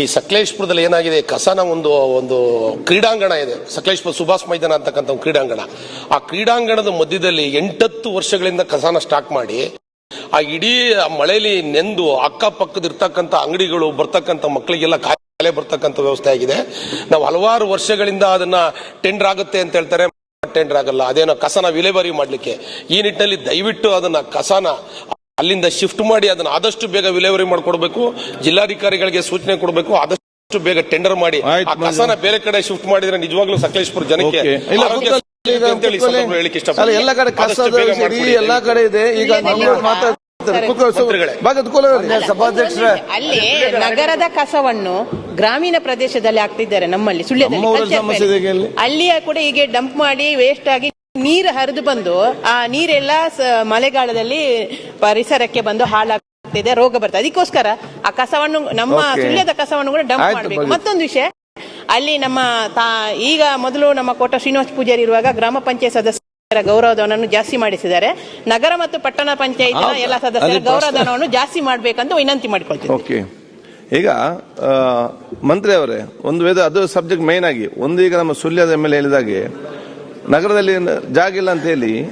ಈ ಸಕಲೇಶ್ಪುರದಲ್ಲಿ ಏನಾಗಿದೆ? ಕಸನ ಒಂದು ಒಂದು ಕ್ರೀಡಾಂಗಣ ಇದೆ. ಸಕಲೇಶ್ಪುರ ಸುಭಾಷ್ ಮೈದಾನ ಅಂತಕ್ಕಂಥ ಒಂದು ಕ್ರೀಡಾಂಗಣ. ಆ ಕ್ರೀಡಾಂಗಣದ ಮಧ್ಯದಲ್ಲಿ ಎಂಟತ್ತು ವರ್ಷಗಳಿಂದ ಕಸನ ಸ್ಟಾಕ್ ಮಾಡಿ, ಆ ಇಡೀ ಮಳೆಯಲ್ಲಿ ನೆಂದು ಅಕ್ಕಪಕ್ಕದ ಇರ್ತಕ್ಕಂಥ ಅಂಗಡಿಗಳು, ಬರ್ತಕ್ಕಂಥ ಮಕ್ಕಳಿಗೆಲ್ಲ ಕಾಯಿಲೆ ಬರ್ತಕ್ಕಂಥ ವ್ಯವಸ್ಥೆ ಆಗಿದೆ. ನಾವು ಹಲವಾರು ವರ್ಷಗಳಿಂದ ಅದನ್ನ ಟೆಂಡರ್ ಆಗುತ್ತೆ ಅಂತ ಹೇಳ್ತಾರೆ. ಟೆಂಡರ್ ಆಗಲ್ಲ. ಅದೇನೋ ಕಸನ ವಿಲೇವಾರಿ ಮಾಡಲಿಕ್ಕೆ. ಈ ನಿಟ್ಟಿನಲ್ಲಿ ದಯವಿಟ್ಟು ಅದನ್ನ ಕಸನ ಅಲ್ಲಿಂದ ಶಿಫ್ಟ್ ಮಾಡಿ ಅದನ್ನ ಆದಷ್ಟು ಬೇಗ ವಿಲೇವರಿ ಮಾಡಿಕೊಡ್ಬೇಕು ಜಿಲ್ಲಾಧಿಕಾರಿಗಳಿಗೆ ಸೂಚನೆ ಕೊಡಬೇಕು ಆದಷ್ಟು ಬೇಗ ಟೆಂಡರ್ ಮಾಡಿ. ಆ ಕಸನ ಬೇರೆ ಕಡೆ ಶಿಫ್ಟ್ ಮಾಡಿದ್ರೆ ನಿಜವಾಗ್ಲೂ ಸಕಲೇಶ್ಪುರ ಜನಕ್ಕೆ ಎಲ್ಲ ಕಡೆ ಕಸ. ಎಲ್ಲಾ ಕಡೆ ಇದೆ. ಈಗ. ಸಭಾಧ್ಯಕ್ಷರೇ. ಅಲ್ಲಿ ನಗರದ ಕಸವನ್ನು ಗ್ರಾಮೀಣ ಪ್ರದೇಶದಲ್ಲಿ ಹಾಕ್ತಿದ್ದಾರೆ ನಮ್ಮಲ್ಲಿ ಸುಳ್ಯದಲ್ಲಿ ಅಲ್ಲಿ ಅಲ್ಲಿಯ ಕೂಡ ಹೀಗೆ ಡಂಪ್ ಮಾಡಿ ವೇಸ್ಟ್ ಆಗಿ ನೀರು ಹರಿದು ಬಂದು ಆ ನೀರೆಲ್ಲ ಮಳೆಗಾಲದಲ್ಲಿ ಪರಿಸರಕ್ಕೆ ಬಂದು ಹಾಳಾಗ್ತಿದೆ ರೋಗ ಬರ್ತದೆ. ಅದಕ್ಕೋಸ್ಕರ ಆ ಕಸವನ್ನು ನಮ್ಮ. ಸುಳ್ಯದ ಕಸವನ್ನು ಕೂಡ ಡಂಪ್ ಮಾಡಬೇಕು. ಮತ್ತೊಂದು ವಿಷಯ ಅಲ್ಲಿ ನಮ್ಮ ತಾ ಈಗ ಮೊದಲು ನಮ್ಮ ಕೋಟ ಶ್ರೀನಿವಾಸ ಪೂಜಾರಿ ಇರುವಾಗ ಗ್ರಾಮ ಪಂಚಾಯತ್ ಸದಸ್ಯರ ಗೌರವಧನವನ್ನು ಜಾಸ್ತಿ ಮಾಡಿಸಿದ್ದಾರೆ. ನಗರ ಮತ್ತು ಪಟ್ಟಣ ಪಂಚಾಯತ್ ಎಲ್ಲ ಸದಸ್ಯರ ಗೌರವಧನವನ್ನು ಜಾಸ್ತಿ ಮಾಡಬೇಕಂತ ವಿನಂತಿ ಮಾಡಿಕೊಳ್ತೀವಿ ಓಕೆ ಈಗ ಮಂತ್ರಿ ಅವರೇ ಒಂದು ವೇದ ಅದು ಸಬ್ಜೆಕ್ಟ್ ಮೇನ್ ಆಗಿ ಒಂದು ಈಗ ನಮ್ಮ ಸುಳ್ಯದ ಮೇಲೆ ಹೇಳಿದಾಗೆ ನಗರದಲ್ಲಿ ಜಾಗ ಇಲ್ಲ ಅಂತ ಹೇಳಿ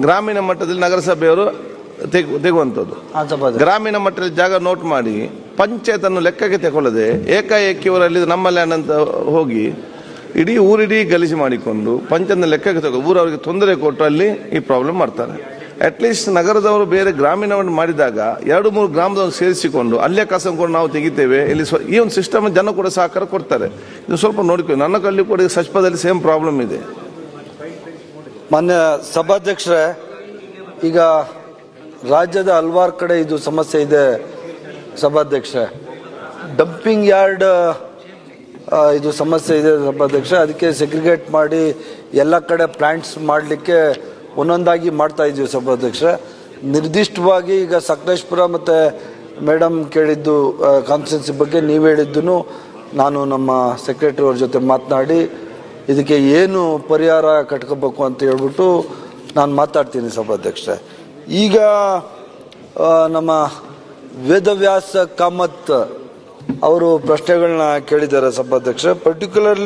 ಗ್ರಾಮೀಣ ಮಟ್ಟದಲ್ಲಿ ನಗರಸಭೆಯವರು ತೆಗ್- ತೆಗುವಂಥದ್ದು. ಗ್ರಾಮೀಣ ಮಟ್ಟದಲ್ಲಿ ಜಾಗ ನೋಟ್ ಮಾಡಿ ಪಂಚಾಯತ್ ಅನ್ನು ಲೆಕ್ಕಕ್ಕೆ ತಗೊಳ್ಳದೆ ಏಕಾಏಕಿ ಅವರಲ್ಲಿ ನಮ್ಮ ಲ್ಯಾಂಡ್ ಅಂತ ಹೋಗಿ ಇಡೀ ಊರಿಡೀ ಗಲೀಜು ಮಾಡಿಕೊಂಡು ಪಂಚಾಯತ್ನ ಲೆಕ್ಕಕ್ಕೆ ತಗೋ ಊರವರಿಗೆ ತೊಂದರೆ ಕೊಟ್ಟು ಅಲ್ಲಿ ಈ ಪ್ರಾಬ್ಲಮ್ ಮಾಡ್ತಾರೆ. ಅಟ್ಲೀಸ್ಟ್ ನಗರದವರು ಬೇರೆ ಗ್ರಾಮೀಣವನ್ನು ಮಾಡಿದಾಗ ಎರಡು ಮೂರು ಗ್ರಾಮದವರು ಸೇರಿಸಿಕೊಂಡು ಅಲ್ಲೇ ಕಸ ಕೂಡ ನಾವು ತೆಗಿತೇವೆ. ಇಲ್ಲಿ ಸ್ವ- ಈ ಒಂದು ಸಿಸ್ಟಮ್ ಜನ ಕೂಡ ಸಹಕಾರ ಕೊಡ್ತಾರೆ. ಇದು ಸ್ವಲ್ಪ ನೋಡಿಕೊಂಡು ನನ್ನ ಕಲ್ಲಿ ಕೂಡ ಸಚ್ಪದಲ್ಲಿ ಸೇಮ್ ಪ್ರಾಬ್ಲಮ್ ಇದೆ. ಮಾನ್ಯ ಸಭಾಧ್ಯಕ್ಷರೇ, ಈಗ ರಾಜ್ಯದ ಹಲವಾರು ಕಡೆ ಇದು ಸಮಸ್ಯೆ ಇದೆ ಸಭಾಧ್ಯಕ್ಷರೇ. ಡಂಪಿಂಗ್ ಯಾರ್ಡ್ ಇದು ಸಮಸ್ಯೆ ಇದೆ ಸಭಾಧ್ಯಕ್ಷ ಅದಕ್ಕೆ ಸೆಗ್ರಿಗೇಟ್ ಮಾಡಿ ಎಲ್ಲ ಕಡೆ ಪ್ಲಾಂಟ್ಸ್ ಮಾಡಲಿಕ್ಕೆ ಒಂದೊಂದಾಗಿ ಮಾಡ್ತಾ ಇದ್ದೀವಿ ಸಭಾಧ್ಯಕ್ಷ ನಿರ್ದಿಷ್ಟವಾಗಿ ಈಗ ಸಕಲೇಶ್ಪುರ ಮತ್ತು ಮೇಡಮ್ ಕೇಳಿದ್ದು ಕಾನ್ಸ್ಟಿಟ್ಯೂನ್ಸಿ ಬಗ್ಗೆ ನೀವು ಹೇಳಿದ್ದು ನಾನು ನಮ್ಮ ಸೆಕ್ರೆಟರಿ ಅವ್ರ ಜೊತೆ ಮಾತನಾಡಿ ಇದಕ್ಕೆ ಏನು ಪರಿಹಾರ ಕಟ್ಕೋಬೇಕು ಅಂತ ಹೇಳ್ಬಿಟ್ಟು ನಾನು ಮಾತಾಡ್ತೀನಿ ಸಭಾಧ್ಯಕ್ಷರೇ. ಈಗ ನಮ್ಮ ವೇದವ್ಯಾಸ ಕಾಮತ್ ಅವರು ಪ್ರಶ್ನೆಗಳನ್ನ ಕೇಳಿದ್ದಾರೆ ಸಭಾಧ್ಯಕ್ಷ ಪರ್ಟಿಕ್ಯುಲರ್ಲಿ